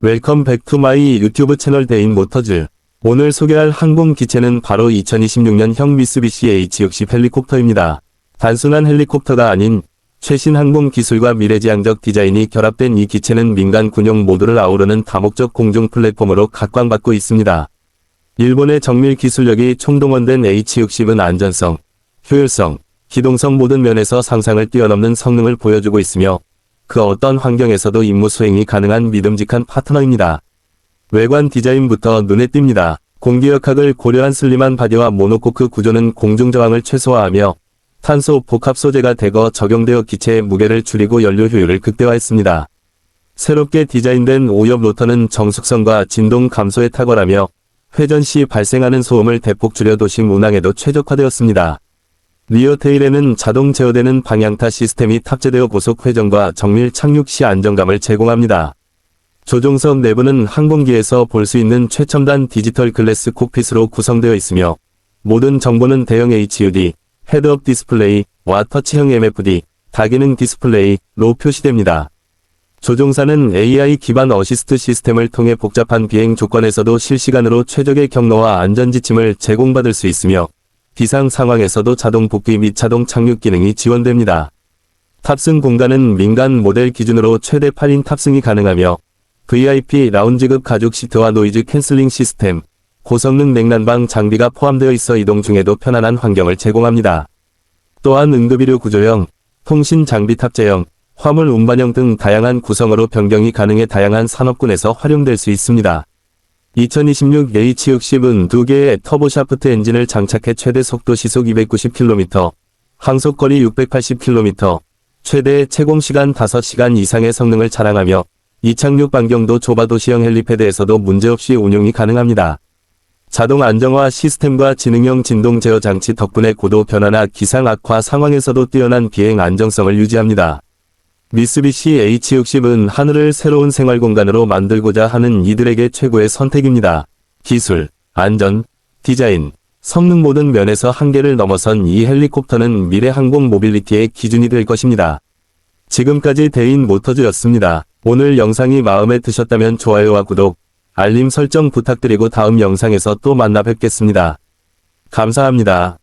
웰컴 백 투 마이 유튜브 채널 대인 모터즈. 오늘 소개할 항공 기체는 바로 2026년형 미쓰비시 H60 헬리콥터입니다. 단순한 헬리콥터가 아닌 최신 항공 기술과 미래지향적 디자인이 결합된 이 기체는 민간 군용 모두를 아우르는 다목적 공중 플랫폼으로 각광받고 있습니다. 일본의 정밀 기술력이 총동원된 H60은 안전성, 효율성, 기동성 모든 면에서 상상을 뛰어넘는 성능을 보여주고 있으며 그 어떤 환경에서도 임무 수행이 가능한 믿음직한 파트너입니다. 외관 디자인부터 눈에 띕니다. 공기역학을 고려한 슬림한 바디와 모노코크 구조는 공중 저항을 최소화하며 탄소 복합 소재가 대거 적용되어 기체의 무게를 줄이고 연료 효율을 극대화했습니다. 새롭게 디자인된 오엽 로터는 정숙성과 진동 감소에 탁월하며 회전 시 발생하는 소음을 대폭 줄여 도심 운항에도 최적화되었습니다. 리어 테일에는 자동 제어되는 방향타 시스템이 탑재되어 고속 회전과 정밀 착륙 시 안정감을 제공합니다. 조종석 내부는 항공기에서 볼 수 있는 최첨단 디지털 글래스 콕핏으로 구성되어 있으며 모든 정보는 대형 HUD, 헤드업 디스플레이와 터치형 MFD, 다기능 디스플레이로 표시됩니다. 조종사는 AI 기반 어시스트 시스템을 통해 복잡한 비행 조건에서도 실시간으로 최적의 경로와 안전 지침을 제공받을 수 있으며 비상 상황에서도 자동 복귀 및 자동 착륙 기능이 지원됩니다. 탑승 공간은 민간 모델 기준으로 최대 8인 탑승이 가능하며 VIP 라운지급 가죽 시트와 노이즈 캔슬링 시스템, 고성능 냉난방 장비가 포함되어 있어 이동 중에도 편안한 환경을 제공합니다. 또한 응급의료 구조형, 통신 장비 탑재형, 화물 운반형 등 다양한 구성으로 변경이 가능해 다양한 산업군에서 활용될 수 있습니다. 2026 H60은 두 개의 터보샤프트 엔진을 장착해 최대 속도 시속 290km, 항속거리 680km, 최대 채공시간 5시간 이상의 성능을 자랑하며 이착륙 반경도 좁아 도시형 헬리패드에서도 문제없이 운용이 가능합니다. 자동 안정화 시스템과 지능형 진동 제어 장치 덕분에 고도 변화나 기상 악화 상황에서도 뛰어난 비행 안정성을 유지합니다. 미쓰비시 H60은 하늘을 새로운 생활 공간으로 만들고자 하는 이들에게 최고의 선택입니다. 기술, 안전, 디자인, 성능 모든 면에서 한계를 넘어선 이 헬리콥터는 미래 항공 모빌리티의 기준이 될 것입니다. 지금까지 대인 모터즈였습니다. 오늘 영상이 마음에 드셨다면 좋아요와 구독, 알림 설정 부탁드리고 다음 영상에서 또 만나 뵙겠습니다. 감사합니다.